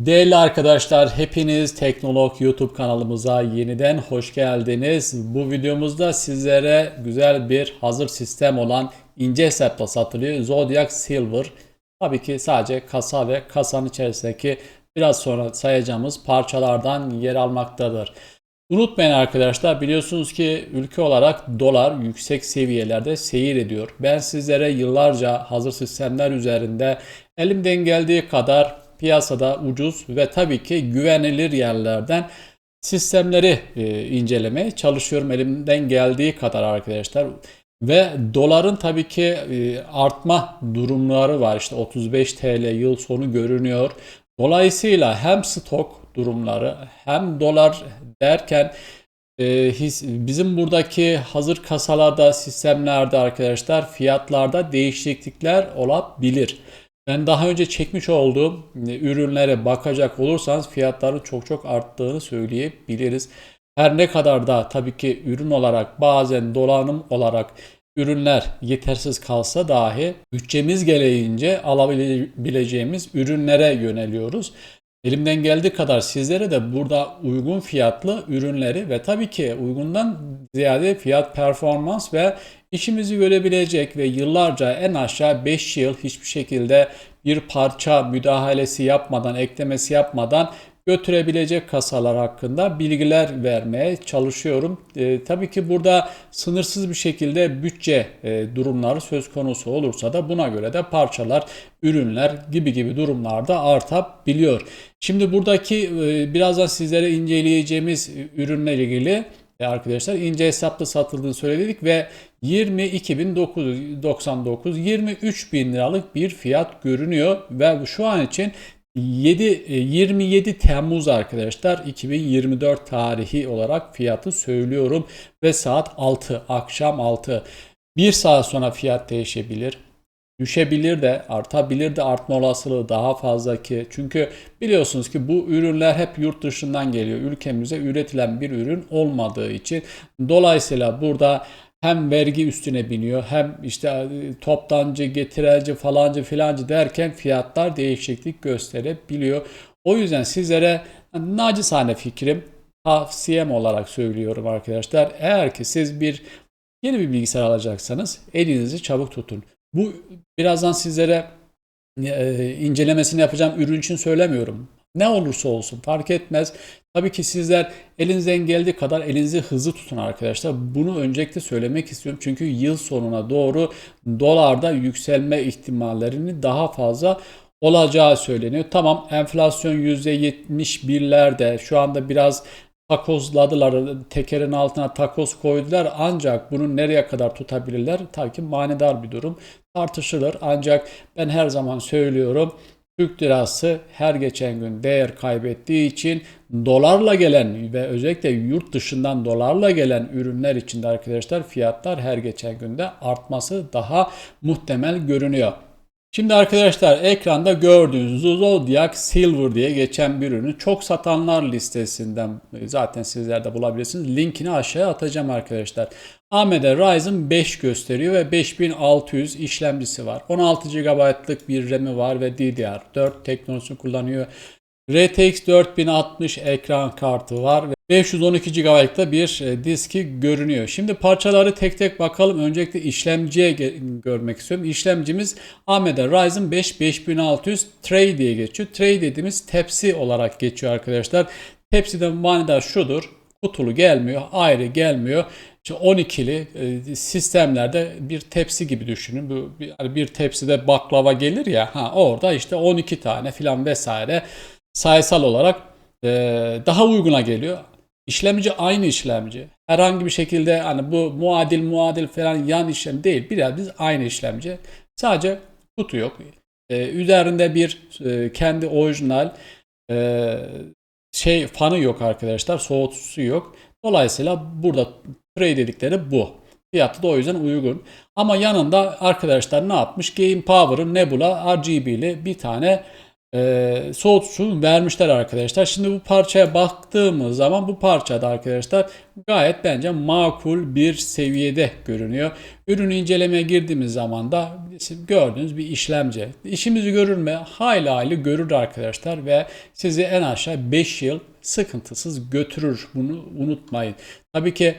Değerli arkadaşlar, hepiniz Teknolog YouTube kanalımıza yeniden hoş geldiniz. Bu videomuzda sizlere güzel bir hazır sistem olan ince hesapla satılıyor. Zodiac Silver. Tabii ki sadece kasa ve kasanın içerisindeki biraz sonra sayacağımız parçalardan yer almaktadır. Unutmayın arkadaşlar biliyorsunuz ki ülke olarak dolar yüksek seviyelerde seyir ediyor. Ben sizlere yıllarca hazır sistemler üzerinde elimden geldiği kadar piyasada ucuz ve tabii ki güvenilir yerlerden sistemleri e, incelemeye çalışıyorum elimden geldiği kadar arkadaşlar. Ve doların tabii ki e, artma durumları var. İşte 35 TL yıl sonu görünüyor. Dolayısıyla hem stok durumları hem dolar derken e, his, bizim buradaki hazır kasalarda, sistemlerde arkadaşlar fiyatlarda değişiklikler olabilir. Ben daha önce çekmiş olduğum e, ürünlere bakacak olursanız fiyatların çok çok arttığını söyleyebiliriz. Her ne kadar da tabii ki ürün olarak bazen dolanım olarak ürünler yetersiz kalsa dahi bütçemiz gereğince alabileceğimiz ürünlere yöneliyoruz. Elimden geldiği kadar sizlere de burada uygun fiyatlı ürünleri ve tabii ki uygundan ziyade fiyat performans ve işimizi görebilecek ve yıllarca en aşağı 5 yıl hiçbir şekilde bir parça müdahalesi yapmadan, eklemesi yapmadan götürebilecek kasalar hakkında bilgiler vermeye çalışıyorum. E, tabii ki burada sınırsız bir şekilde bütçe e, durumları söz konusu olursa da buna göre de parçalar, ürünler gibi gibi durumlarda artabiliyor. Şimdi buradaki e, birazdan sizlere inceleyeceğimiz ürünle ilgili e, arkadaşlar ince hesaplı satıldığını söyledik ve 22.999 23 bin liralık bir fiyat görünüyor ve şu an için 7 27 e, Temmuz arkadaşlar 2024 tarihi olarak fiyatı söylüyorum ve saat 6 akşam 6 bir saat sonra fiyat değişebilir düşebilir de artabilir de artma olasılığı daha fazla ki çünkü biliyorsunuz ki bu ürünler hep yurt dışından geliyor ülkemize üretilen bir ürün olmadığı için dolayısıyla burada hem vergi üstüne biniyor hem işte e, toptancı, getireci falancı filancı derken fiyatlar değişiklik gösterebiliyor. O yüzden sizlere nacizane fikrim tavsiyem olarak söylüyorum arkadaşlar. Eğer ki siz bir yeni bir bilgisayar alacaksanız elinizi çabuk tutun. Bu birazdan sizlere e, incelemesini yapacağım ürün için söylemiyorum. Ne olursa olsun fark etmez. Tabii ki sizler elinizden geldiği kadar elinizi hızlı tutun arkadaşlar. Bunu öncelikle söylemek istiyorum. Çünkü yıl sonuna doğru dolarda yükselme ihtimallerini daha fazla olacağı söyleniyor. Tamam enflasyon %71'lerde şu anda biraz takozladılar. Tekerin altına takoz koydular. Ancak bunu nereye kadar tutabilirler? Tabii ki manidar bir durum. Tartışılır. Ancak ben her zaman söylüyorum. Türk lirası her geçen gün değer kaybettiği için dolarla gelen ve özellikle yurt dışından dolarla gelen ürünler için de arkadaşlar fiyatlar her geçen günde artması daha muhtemel görünüyor. Şimdi arkadaşlar ekranda gördüğünüz Zodiac Silver diye geçen bir ürünü çok satanlar listesinden zaten sizler de bulabilirsiniz. Linkini aşağıya atacağım arkadaşlar. AMD Ryzen 5 gösteriyor ve 5600 işlemcisi var. 16 GB'lık bir RAM'i var ve DDR4 teknolojisini kullanıyor. RTX 4060 ekran kartı var ve 512 GB'da bir e, diski görünüyor. Şimdi parçaları tek tek bakalım. Öncelikle işlemciye görmek istiyorum. İşlemcimiz AMD Ryzen 5 5600 Tray diye geçiyor. Tray dediğimiz tepsi olarak geçiyor arkadaşlar. Tepsiden manidar şudur. Kutulu gelmiyor, ayrı gelmiyor. İşte 12'li e, sistemlerde bir tepsi gibi düşünün. Bir, bir tepside baklava gelir ya. Ha orada işte 12 tane filan vesaire sayısal olarak e, daha uyguna geliyor. İşlemci aynı işlemci. Herhangi bir şekilde hani bu muadil muadil falan yan işlem değil. Biraz biz aynı işlemci. Sadece kutu yok. Ee, üzerinde bir e, kendi orijinal e, şey fanı yok arkadaşlar. Soğutucusu yok. Dolayısıyla burada tray dedikleri bu. Fiyatı da o yüzden uygun. Ama yanında arkadaşlar ne yapmış? Game Power'ın Nebula RGB'li bir tane e, soğutucu vermişler arkadaşlar. Şimdi bu parçaya baktığımız zaman bu parçada arkadaşlar gayet bence makul bir seviyede görünüyor. Ürünü incelemeye girdiğimiz zaman da gördüğünüz bir işlemci. İşimizi görür mü? Hayli hayli görür arkadaşlar ve sizi en aşağı 5 yıl sıkıntısız götürür. Bunu unutmayın. Tabii ki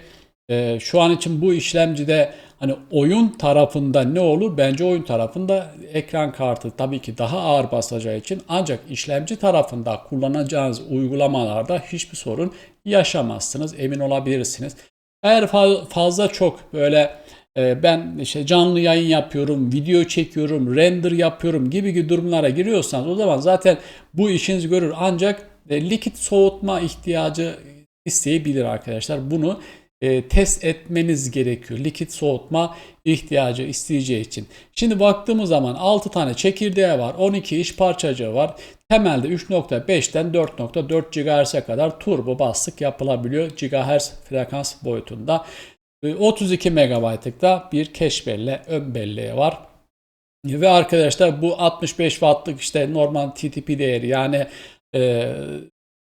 e, şu an için bu işlemcide hani oyun tarafında ne olur? Bence oyun tarafında ekran kartı tabii ki daha ağır basacağı için ancak işlemci tarafında kullanacağınız uygulamalarda hiçbir sorun yaşamazsınız. Emin olabilirsiniz. Eğer fa- fazla çok böyle e, ben işte canlı yayın yapıyorum, video çekiyorum, render yapıyorum gibi gibi durumlara giriyorsanız o zaman zaten bu işinizi görür. Ancak e, likit soğutma ihtiyacı isteyebilir arkadaşlar. Bunu e, test etmeniz gerekiyor. Likit soğutma ihtiyacı isteyeceği için. Şimdi baktığımız zaman 6 tane çekirdeği var. 12 iş parçacığı var. Temelde 3.5'ten 4.4 GHz'e kadar turbo bastık yapılabiliyor. GHz frekans boyutunda. E, 32 MB'lık da bir cache belleği, ön belleği var. Ve arkadaşlar bu 65 wattlık işte normal TTP değeri yani e,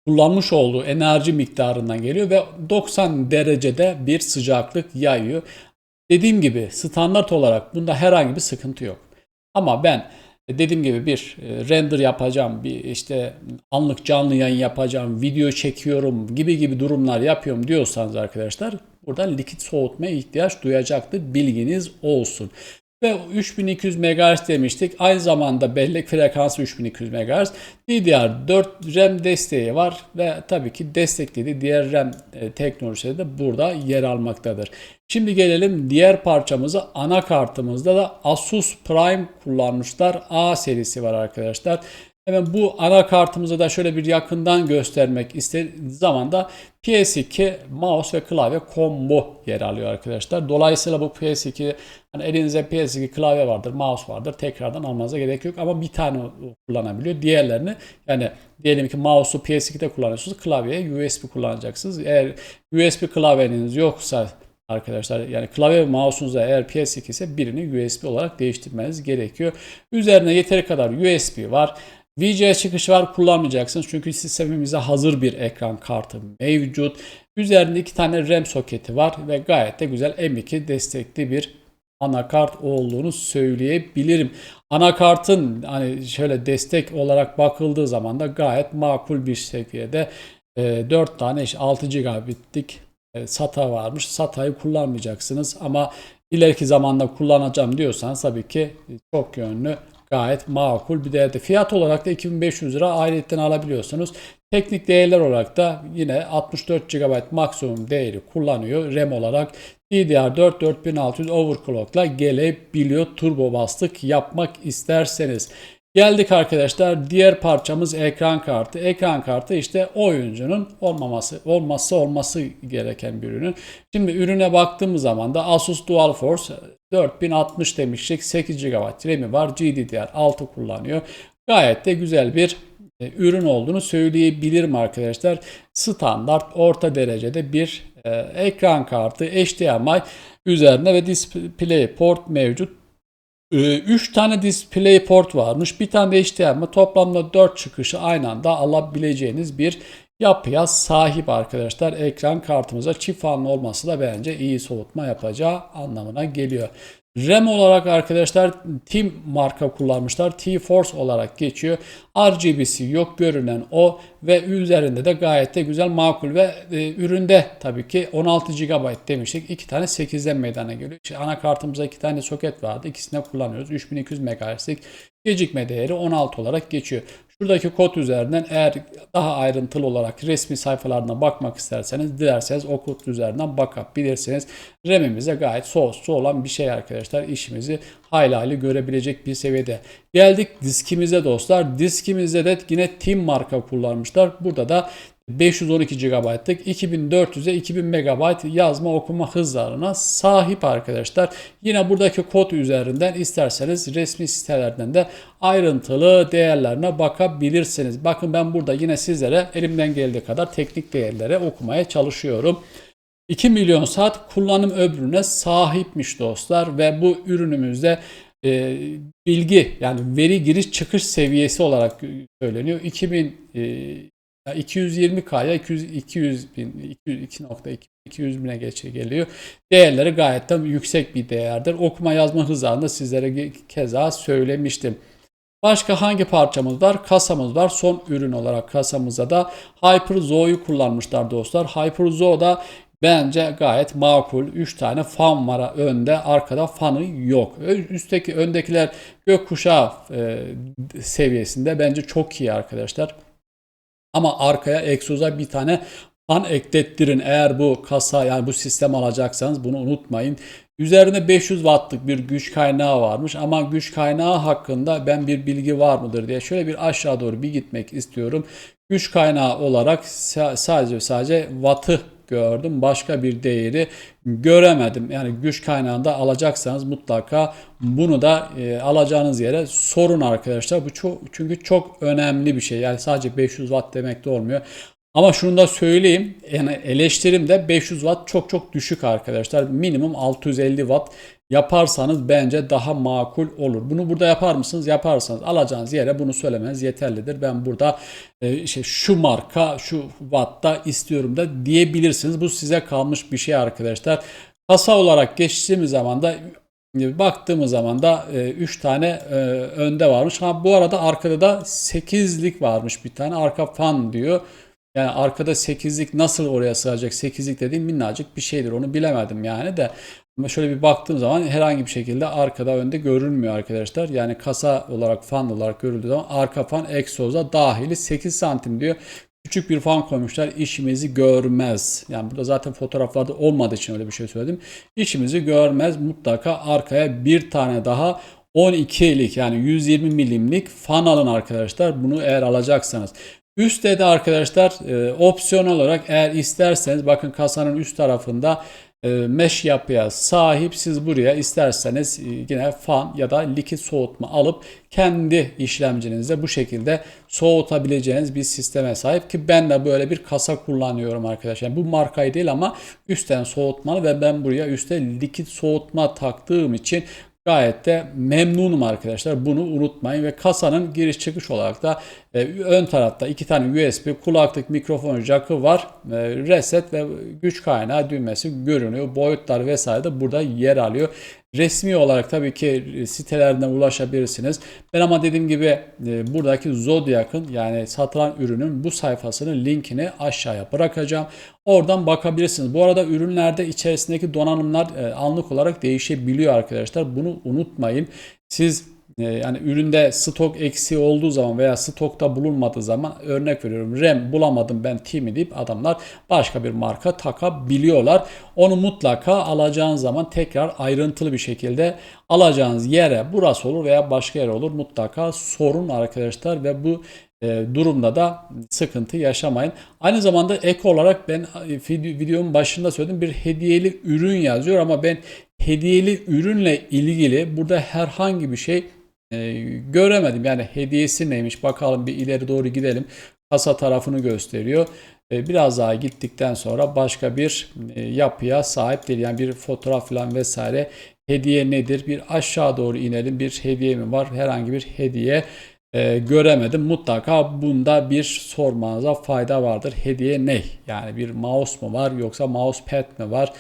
kullanmış olduğu enerji miktarından geliyor ve 90 derecede bir sıcaklık yayıyor. Dediğim gibi standart olarak bunda herhangi bir sıkıntı yok. Ama ben dediğim gibi bir e, render yapacağım, bir işte anlık canlı yayın yapacağım, video çekiyorum gibi gibi durumlar yapıyorum diyorsanız arkadaşlar burada likit soğutmaya ihtiyaç duyacaktır. Bilginiz olsun. Ve 3200 MHz demiştik. Aynı zamanda bellek frekansı 3200 MHz. DDR4 RAM desteği var ve tabii ki desteklediği diğer RAM e, teknolojileri de burada yer almaktadır. Şimdi gelelim diğer parçamıza. Anakartımızda da Asus Prime kullanmışlar. A serisi var arkadaşlar. Hemen bu anakartımızı da şöyle bir yakından göstermek istediğiniz zaman da PS2 mouse ve klavye combo yer alıyor arkadaşlar. Dolayısıyla bu PS2 hani elinizde PS2 klavye vardır, mouse vardır. Tekrardan almanıza gerek yok ama bir tane kullanabiliyor. Diğerlerini yani diyelim ki mouse'u PS2'de kullanıyorsunuz, klavyeye USB kullanacaksınız. Eğer USB klavyeniz yoksa arkadaşlar. Yani klavye ve mouse'unuzda eğer PS2 ise birini USB olarak değiştirmeniz gerekiyor. Üzerine yeteri kadar USB var. VGA çıkışı var kullanmayacaksınız çünkü sistemimizde hazır bir ekran kartı mevcut. Üzerinde iki tane RAM soketi var ve gayet de güzel M2 destekli bir anakart olduğunu söyleyebilirim. Anakartın hani şöyle destek olarak bakıldığı zaman da gayet makul bir seviyede e, 4 tane 6 gigabitlik e, SATA varmış. SATA'yı kullanmayacaksınız ama ileriki zamanda kullanacağım diyorsanız tabii ki çok yönlü gayet makul bir değerde. Fiyat olarak da 2500 lira ayrıyetten alabiliyorsunuz. Teknik değerler olarak da yine 64 GB maksimum değeri kullanıyor. RAM olarak DDR4 4600 overclock'la gelebiliyor. Turbo bastık yapmak isterseniz. Geldik arkadaşlar diğer parçamız ekran kartı. Ekran kartı işte oyuncunun olmaması olması olması gereken bir ürünün. Şimdi ürüne baktığımız zaman da Asus Dual Force 4060 demiştik. 8 GB RAM'i var. GDDR6 kullanıyor. Gayet de güzel bir e, ürün olduğunu söyleyebilirim arkadaşlar. Standart orta derecede bir e, ekran kartı HDMI üzerinde ve DisplayPort mevcut. 3 ee, tane display port varmış. Bir tane de HDMI. Toplamda 4 çıkışı aynı anda alabileceğiniz bir yapıya sahip arkadaşlar. Ekran kartımıza çift fanlı olması da bence iyi soğutma yapacağı anlamına geliyor. RAM olarak arkadaşlar Team marka kullanmışlar. T-Force olarak geçiyor. RGB'si yok görünen o ve üzerinde de gayet de güzel makul ve e, üründe tabii ki 16 GB demiştik. İki tane 8'den meydana geliyor. İşte anakartımızda iki tane soket vardı. İkisini kullanıyoruz. 3200 MHz'lik gecikme değeri 16 olarak geçiyor. Şuradaki kod üzerinden eğer daha ayrıntılı olarak resmi sayfalarına bakmak isterseniz dilerseniz o kod üzerinden bakabilirsiniz. RAM'imize gayet soslu olan bir şey arkadaşlar. İşimizi hayli hayli görebilecek bir seviyede. Geldik diskimize dostlar. Diskimizde de yine Team marka kullanmışlar. Burada da 512 GB'lık 2400'e 2000 MB yazma okuma hızlarına sahip arkadaşlar. Yine buradaki kod üzerinden isterseniz resmi sitelerden de ayrıntılı değerlerine bakabilirsiniz. Bakın ben burada yine sizlere elimden geldiği kadar teknik değerlere okumaya çalışıyorum. 2 milyon saat kullanım ömrüne sahipmiş dostlar ve bu ürünümüzde e, bilgi yani veri giriş çıkış seviyesi olarak söyleniyor. 2000 e, 220K'ya 200 200 bin 202.2 200 bine geçe geliyor. Değerleri gayet de yüksek bir değerdir. Okuma yazma hızlarını sizlere keza söylemiştim. Başka hangi parçamız var? Kasamız var. Son ürün olarak kasamızda da Hyper-Zo'yu kullanmışlar dostlar. Hyper-Zo da bence gayet makul. 3 tane fan var önde. Arkada fanı yok. Üstteki öndekiler gökkuşağı e, seviyesinde. Bence çok iyi arkadaşlar. Ama arkaya egzoza bir tane fan eklettirin. Eğer bu kasa yani bu sistem alacaksanız bunu unutmayın. Üzerinde 500 wattlık bir güç kaynağı varmış ama güç kaynağı hakkında ben bir bilgi var mıdır diye şöyle bir aşağı doğru bir gitmek istiyorum. Güç kaynağı olarak sadece sadece wattı gördüm. Başka bir değeri göremedim. Yani güç kaynağında alacaksanız mutlaka bunu da e, alacağınız yere sorun arkadaşlar. Bu çok çünkü çok önemli bir şey. Yani sadece 500 watt demek de olmuyor. Ama şunu da söyleyeyim. Yani eleştirim de 500 watt çok çok düşük arkadaşlar. Minimum 650 watt yaparsanız bence daha makul olur. Bunu burada yapar mısınız? Yaparsanız alacağınız yere bunu söylemeniz yeterlidir. Ben burada e, işte şu marka şu wattta istiyorum da diyebilirsiniz. Bu size kalmış bir şey arkadaşlar. Kasa olarak geçtiğimiz zaman da e, baktığımız zaman da 3 e, tane e, önde varmış. Ha bu arada arkada da 8'lik varmış bir tane. Arka fan diyor. Yani arkada 8'lik nasıl oraya sığacak? 8'lik dediğim minnacık bir şeydir. Onu bilemedim yani de. Ama şöyle bir baktığım zaman herhangi bir şekilde arkada önde görünmüyor arkadaşlar. Yani kasa olarak fan olarak görüldüğü zaman arka fan egzoza dahili 8 santim diyor. Küçük bir fan koymuşlar işimizi görmez. Yani burada zaten fotoğraflarda olmadığı için öyle bir şey söyledim. İşimizi görmez mutlaka arkaya bir tane daha 12'lik yani 120 milimlik fan alın arkadaşlar. Bunu eğer alacaksanız. Üstte de arkadaşlar e, opsiyon olarak eğer isterseniz bakın kasanın üst tarafında mesh yapıya sahip siz buraya isterseniz e, yine fan ya da likit soğutma alıp kendi işlemcinizde bu şekilde soğutabileceğiniz bir sisteme sahip ki ben de böyle bir kasa kullanıyorum arkadaşlar. Yani bu markayı değil ama üstten soğutmalı ve ben buraya üstte likit soğutma taktığım için Gayet de memnunum arkadaşlar. Bunu unutmayın ve kasanın giriş çıkış olarak da e, ön tarafta iki tane USB kulaklık mikrofon jackı var. E, reset ve güç kaynağı düğmesi görünüyor. Boyutlar vesaire de burada yer alıyor. Resmi olarak tabii ki sitelerden ulaşabilirsiniz. Ben ama dediğim gibi e, buradaki Zodiac'ın yani satılan ürünün bu sayfasının linkini aşağıya bırakacağım. Oradan bakabilirsiniz. Bu arada ürünlerde içerisindeki donanımlar e, anlık olarak değişebiliyor arkadaşlar. Bunu unutmayın. Siz yani üründe stok eksiği olduğu zaman veya stokta bulunmadığı zaman örnek veriyorum RAM bulamadım ben Timi deyip adamlar başka bir marka takabiliyorlar. Onu mutlaka alacağınız zaman tekrar ayrıntılı bir şekilde alacağınız yere burası olur veya başka yer olur mutlaka sorun arkadaşlar ve bu e, durumda da sıkıntı yaşamayın. Aynı zamanda ek olarak ben e, videonun başında söyledim bir hediyeli ürün yazıyor ama ben hediyeli ürünle ilgili burada herhangi bir şey e, göremedim. Yani hediyesi neymiş bakalım bir ileri doğru gidelim. Kasa tarafını gösteriyor. E, biraz daha gittikten sonra başka bir e, yapıya sahip değil. Yani bir fotoğraf falan vesaire hediye nedir? Bir aşağı doğru inelim. Bir hediye mi var? Herhangi bir hediye e, göremedim. Mutlaka bunda bir sormanıza fayda vardır. Hediye ne? Yani bir mouse mu var yoksa mousepad mi var?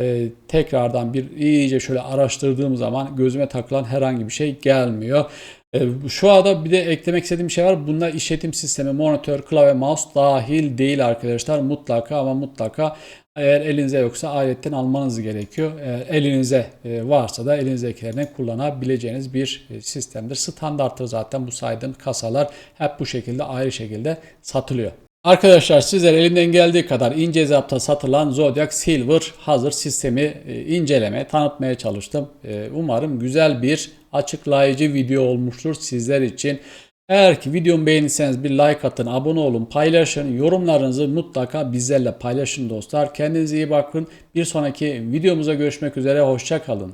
E, tekrardan bir iyice şöyle araştırdığım zaman gözüme takılan herhangi bir şey gelmiyor. E, şu anda bir de eklemek istediğim şey var. Bunda işletim sistemi, monitör, klavye, mouse dahil değil arkadaşlar. Mutlaka ama mutlaka eğer elinize yoksa aletten almanız gerekiyor. Eğer elinize e, varsa da elinizdekilerini kullanabileceğiniz bir e, sistemdir. Standarttır zaten bu saydığım kasalar hep bu şekilde ayrı şekilde satılıyor. Arkadaşlar sizler elimden geldiği kadar ince zapta satılan Zodiac Silver hazır sistemi e, inceleme, tanıtmaya çalıştım. E, umarım güzel bir açıklayıcı video olmuştur sizler için. Eğer ki videomu beğenirseniz bir like atın, abone olun, paylaşın, yorumlarınızı mutlaka bizlerle paylaşın dostlar. Kendinize iyi bakın. Bir sonraki videomuza görüşmek üzere, hoşçakalın.